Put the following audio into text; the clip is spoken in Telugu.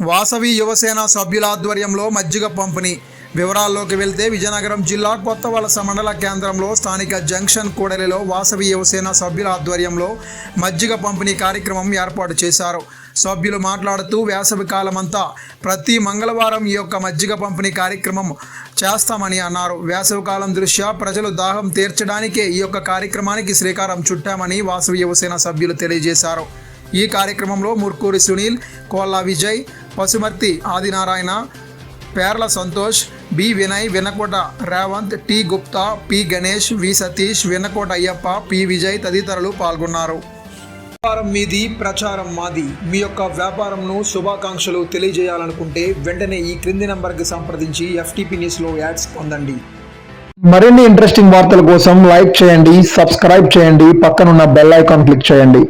వాసవి యువసేన సభ్యుల ఆధ్వర్యంలో మజ్జిగ పంపిణీ. వివరాల్లోకి వెళ్తే విజయనగరం జిల్లా కొత్త వలస మండల కేంద్రంలో స్థానిక జంక్షన్ కూడలిలో వాసవి యువసేన సభ్యుల ఆధ్వర్యంలో మజ్జిగ పంపిణీ కార్యక్రమం ఏర్పాటు చేశారు. సభ్యులు మాట్లాడుతూ వేసవి కాలమంతా ప్రతి మంగళవారం ఈ యొక్క మజ్జిగ పంపిణీ కార్యక్రమం చేస్తామని అన్నారు. వేసవి కాలం దృష్ట్యా ప్రజలు దాహం తీర్చడానికే ఈ యొక్క కార్యక్రమానికి శ్రీకారం చుట్టామని వాసవి యువసేన సభ్యులు తెలియజేశారు. ఈ కార్యక్రమంలో ముర్కూరి Sunil Kolla Vijay Pasumarthi Adinarayana Perla Santosh B. Vinay Venakota Revanth T. Gupta P. Ganesh V. Satish Venakota Ayyappa P. Vijay తదితరులు పాల్గొన్నారు. వ్యాపారం మీది ప్రచారం మాది. మీ యొక్క వ్యాపారంను శుభాకాంక్షలు తెలియజేయాలనుకుంటే వెంటనే ఈ క్రింది నంబర్కి సంప్రదించి ఎఫ్టీపీ న్యూస్లో యాడ్స్ పొందండి. మరిన్ని ఇంట్రెస్టింగ్ వార్తల కోసం లైక్ చేయండి సబ్స్క్రైబ్ చేయండి పక్కనున్న బెల్ ఐకాన్ క్లిక్ చేయండి.